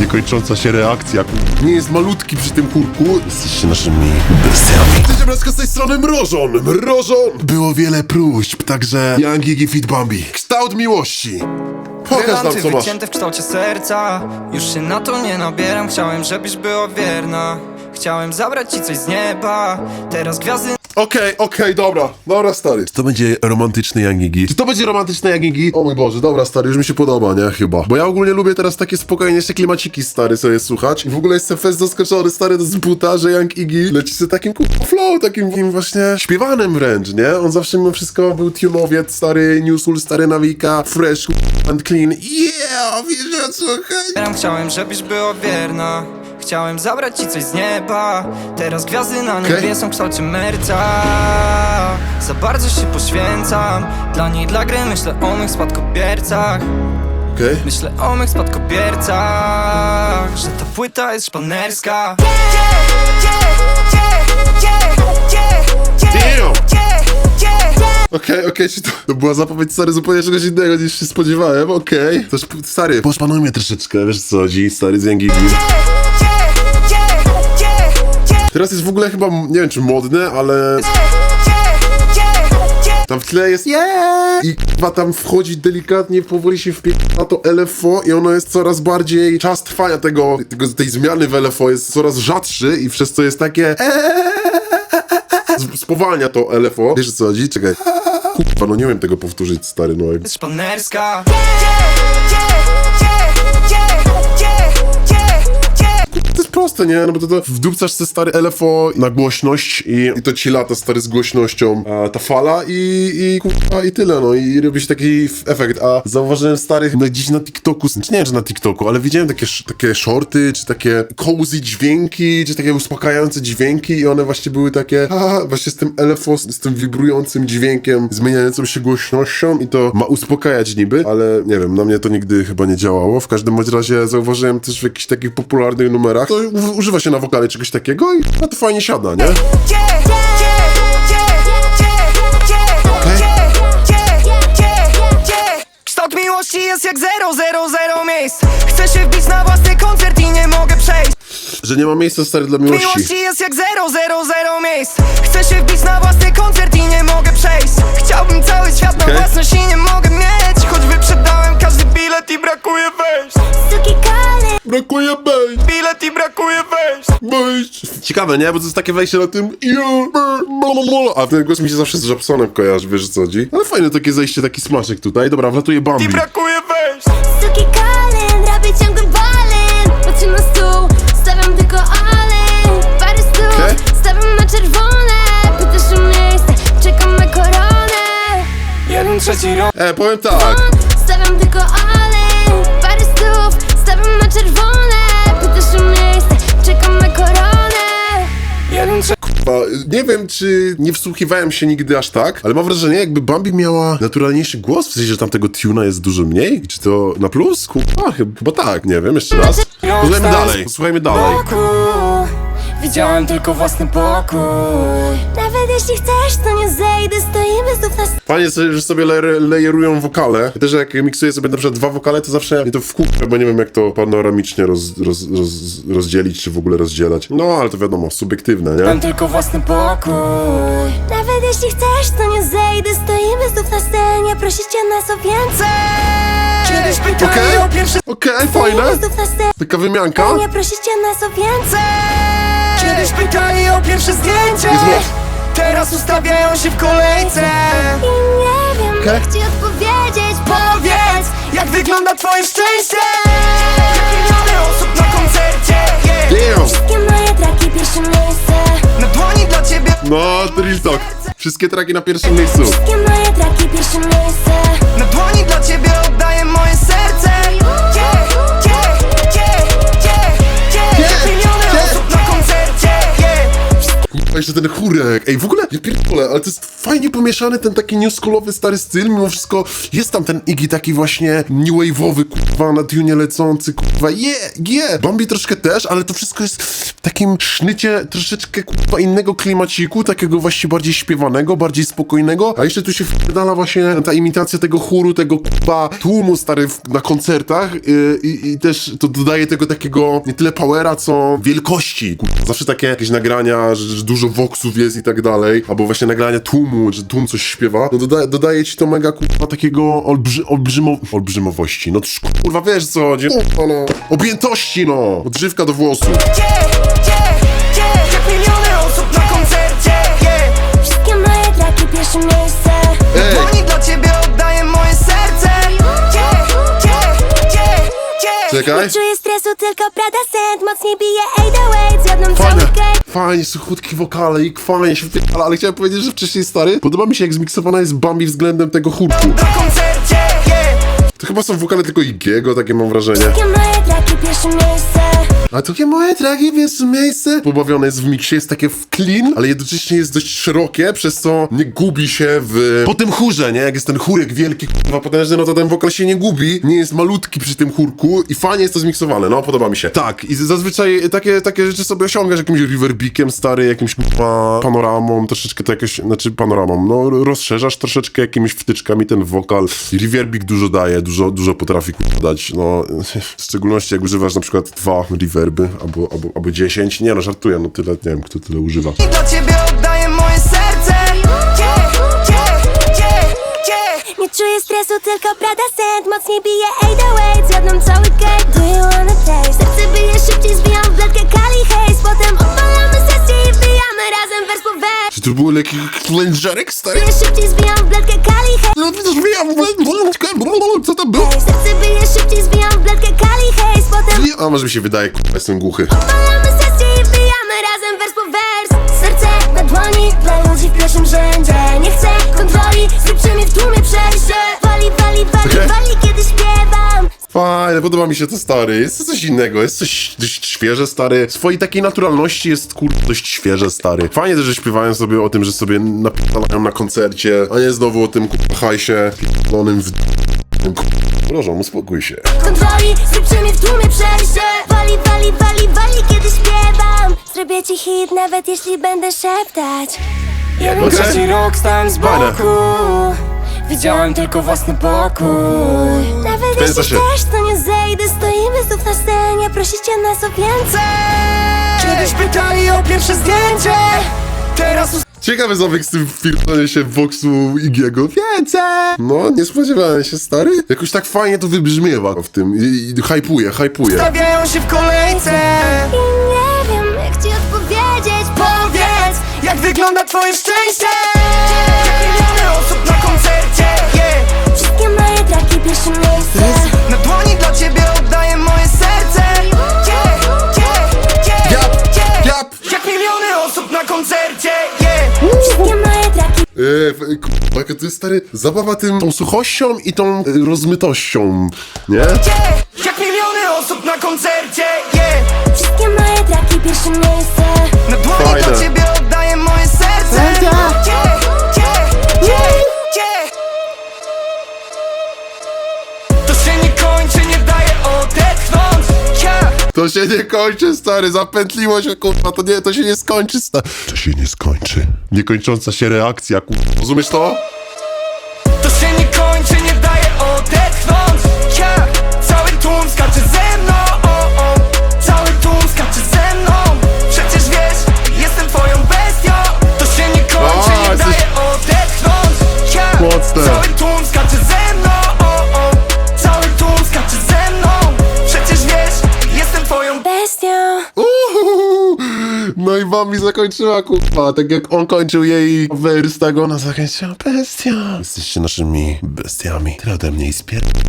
niekończąca się reakcja. Nie jest malutki przy tym kurku. Jesteście naszymi bestiami. Cześć, obrazka z tej strony Mrożon. Mrożon! Było wiele próśb, także Young Iggy Fit Bambi. Kształt miłości. Pokaż nam, co masz. wycięte w kształcie serca Już się na to nie nabieram Chciałem, żebyś była wierna Chciałem zabrać ci coś z nieba Teraz gwiazdy Okej, okej, dobra, dobra stary. Czy to będzie romantyczny Young Iggy? Czy to będzie romantyczny Young Iggy? O mój Boże, dobra stary, już mi się podoba, nie? Chyba. Bo ja ogólnie lubię teraz takie spokojniejsze klimaciki stary sobie słuchać. I w ogóle jestem fest zaskoczony stary z buta, że Young Iggy leci sobie takim kurwa flow, takim, takim właśnie śpiewanym wręcz, nie? On zawsze mimo wszystko był tunowiec, stary New Soul, stary Nawika, fresh and clean. Yeah, wiesz o co chodzi? Chciałem, żebyś była wierna Chciałem zabrać ci coś z nieba Teraz gwiazdy na niebie są w kształcie merca Za bardzo się poświęcam Dla niej, dla gry myślę o mych spadkobiercach Okej. Myślę o mych spadkobiercach Że ta płyta jest szpanerska! Okej, okej, czy to, to była zapowiedź stary zupełnie czegoś innego niż się spodziewałem, okej. Też stary, poszpanuj mnie troszeczkę, wiesz co chodzi, stary z Iggy. Teraz jest w ogóle chyba, nie wiem czy modne, ale tam w tle jest yeah! i chyba tam wchodzi delikatnie, powoli się wpie... na to LFO i ono jest coraz bardziej, czas trwania tego, tego tej zmiany w LFO jest coraz rzadszy i przez co jest takie spowalnia to LFO. Wiesz co chodzi? Czekaj. Kurwa, no nie wiem tego powtórzyć, stary, no szpanerska To proste, nie? No bo to, to wdupcasz te stary LFO na głośność i, i to ci lata stary z głośnością a, ta fala i, i kurwa i tyle, no i robi się taki efekt, a zauważyłem starych na, gdzieś na TikToku, czy nie wiem, czy na TikToku, ale widziałem takie, takie shorty, czy takie cozy dźwięki, czy takie uspokajające dźwięki i one właśnie były takie, haha, właśnie z tym LFO, z, tym wibrującym dźwiękiem, zmieniającą się głośnością i to ma uspokajać niby, ale nie wiem, na mnie to nigdy chyba nie działało, w każdym bądź razie zauważyłem też w jakichś takich popularnych numerach, to używa się na wokale czegoś takiego i no to fajnie siada, nie? Kształt miłości jest jak zero, zero, zero miejsc Chcę się wbić na własny koncert i nie mogę przejść Że nie ma miejsca stary dla miłości. Miłości jest jak zero, zero, zero miejsc Chcę się wbić na Ciekawe, nie? Bo to jest takie wejście na tym A ten głos mi się zawsze z Japsonem kojarzy, wiesz co chodzi? Ale fajne takie zejście, taki smaczek tutaj. Dobra, wlatuje Bambi. I brakuje wejść Suki Kalin, robię ciągle balin Patrzę na stół, stawiam tylko alin Parę stóp, Okej. stawiam na czerwone Pytasz o miejsce, czekam na koronę Jeden trzeci rok E, powiem tak. Stawiam tylko alin Parę stóp, stawiam na czerwone Ba, Nie wiem, czy nie wsłuchiwałem się nigdy aż tak, ale mam wrażenie, jakby Bambi miała naturalniejszy głos, w sensie, że tam tego tuna jest dużo mniej. Czy to na plus? Kurwa, chyba, chyba tak, nie wiem, jeszcze raz. Posłuchajmy dalej, posłuchajmy dalej. Widziałem tylko własny pokój Nawet jeśli chcesz, to nie zejdę Stoimy znów na Fajnie, że sobie layer- layerują wokale. Ja też jak miksuję sobie na przykład dwa wokale, to zawsze mnie to wkurza, bo nie wiem jak to panoramicznie roz, roz, roz, rozdzielić, czy w ogóle rozdzielać. No, ale to wiadomo, subiektywne, nie? Widziałem tylko własny pokój Nawet jeśli chcesz, to nie zejdę Stoimy znów na scenie Prosicie nas o więcej Kiedyś pytali Okej. o pierwsze Okej, fajne. Stoimy znów na scenie Taka wymianka. Nie prosicie nas o więcej pierwsze zdjęcie. Teraz ustawiają się w kolejce I nie wiem, Okej. jak ci odpowiedzieć Powiedz, jak wygląda twoje szczęście Miliony osób na koncercie yeah. Damn! Wszystkie moje traki, pierwsze miejsce Na dłoni dla ciebie No, to real talk. Wszystkie traki na pierwszym miejscu. Wszystkie moje traki, pierwsze miejsce Na dłoni dla ciebie oddaję Jeszcze ten chórek. Ej, w ogóle, ja pierdolę, ale to jest fajnie pomieszany ten taki newschoolowy stary styl, mimo wszystko jest tam ten Iggy taki właśnie new wave'owy, kurwa, na tunie lecący, kurwa, yeah, yeah. Bambi troszkę też, ale to wszystko jest w takim sznycie troszeczkę, kurwa, innego klimaciku, takiego właśnie bardziej śpiewanego, bardziej spokojnego, a jeszcze tu się wdala właśnie ta imitacja tego chóru, tego, kurwa, tłumu, stary, na koncertach yy, i, i też to dodaje tego takiego nie tyle powera, co wielkości. Kurwa, zawsze takie jakieś nagrania, że, że dużo voxów jest i tak dalej, albo właśnie nagrania tłumu, że tłum coś śpiewa, no dodaje, dodaje ci to mega, kurwa, takiego olbrzy, olbrzymo, olbrzymowości. No kurwa, wiesz co, chodzi? kurwa, no. Objętości, no. Odżywka do włosów. Gdzie, czekaj. Nie czuję stresu, tylko Prada Sand Mocniej bije 808 Zjadłem cały Fajne, cake fajnie, suchutki wokale i fajnie się wpierdala, ale chciałem powiedzieć, że wcześniej stary, podoba mi się jak zmiksowana jest Bambi względem tego chórku. Na koncercie yeah. To chyba są wokale tylko Igiego, takie mam wrażenie. Moje traki, miejsce A takie moje tragi, więc miejsce pobawione jest w miksie, jest takie w clean, ale jednocześnie jest dość szerokie, przez co nie gubi się w... Po tym chórze, nie? Jak jest ten chórek wielki, kurwa, potężny, no to ten wokal się nie gubi, nie jest malutki przy tym chórku i fajnie jest to zmiksowane, no, podoba mi się. Tak, i zazwyczaj takie, takie rzeczy sobie osiągasz jakimś reverbikiem stary, jakimś kurwa, panoramą, troszeczkę to jakoś, znaczy panoramą, no, rozszerzasz troszeczkę jakimiś wtyczkami ten wokal, reverbik dużo daje, dużo, dużo potrafi kurwa, dać, no, w szczególności jak używasz na przykład dwa reverby, albo, albo, albo dziesięć, nie no, żartuję, no tyle, nie wiem, kto tyle używa. I dla ciebie oddaję moje serce. Nie czuję stresu, tylko Prada Sand Mocniej bije 808 Zjadłem cały cake Do you wanna taste? Serce bije szybciej, zbijam w bladkę Kali Haze Potem sesję i wbijamy razem wers po wers Czy to był lekki klęczarek, stary? Bije szybciej, zbijam w bladkę Kali Haze No widzisz, wyjam, co to było? Serce bije szybciej, zbijam w bladkę Kali Haze Potem A może mi się wydaje, kurwa, jestem głuchy. odpalamy sesję i wbijamy razem wers po wers Serce na dłoni, dla ludzi w pierwszym rzędzie Nie chcę kontroli, zrób przy mnie w tłumie Fajne, podoba mi się to stary. Jest to coś innego, jest coś dość świeże, stary. W swojej takiej naturalności jest kurde dość świeże, stary. Fajnie też, że śpiewają sobie o tym, że sobie napierdalają na koncercie, a nie znowu o tym kurwa hajsie pierdolonym w... Proszę, uspokój się. kontroli przy mnie w tłumie przejście Wali, wali, wali, wali, kiedy śpiewam Zrobię ci hit, nawet jeśli będę szeptać Jeden Okej. Trzeci rok stałem z boku Widziałem tylko własny pokój Nawet Wkręca jeśli się. też to nie zejdę Stoimy znów na scenie, prosicie nas o więcej Kiedyś pytali o pierwsze zdjęcie Teraz Ciekawy zabieg z tym firmie się Voxu Igiego. Więcej! No, nie spodziewałem się, stary. Jakoś tak fajnie to wybrzmiewa w tym i, i hypuje, hypuje. ustawiają się w kolejce I nie wiem, jak ci odpowiedzieć Powiedz, jak wygląda twoje szczęście pierwsze miejsce Na dłoni dla ciebie oddaję moje serce yeah, yeah, yeah, yeah. Jak miliony osób na koncercie yeah. Wszystkie moje traki, Eee, f- kurwa, jaka to jest stary zabawa tym, tą suchością i tą y, rozmytością, nie? yeah. Jak miliony osób na koncercie yeah. wszystkie moje traki, pierwsze miejsce Na dłoni Fajne. dla ciebie oddaję moje To się nie kończy, stary, zapętliło się, kurwa, to nie, to się nie skończy, stary. To się nie skończy. Niekończąca się reakcja, kurwa. Rozumiesz to? To zakończyła, kurwa. Tak jak on kończył jej wers, tak ona zakończyła bestia. Jesteście naszymi bestiami. Tyle ode mnie i spier...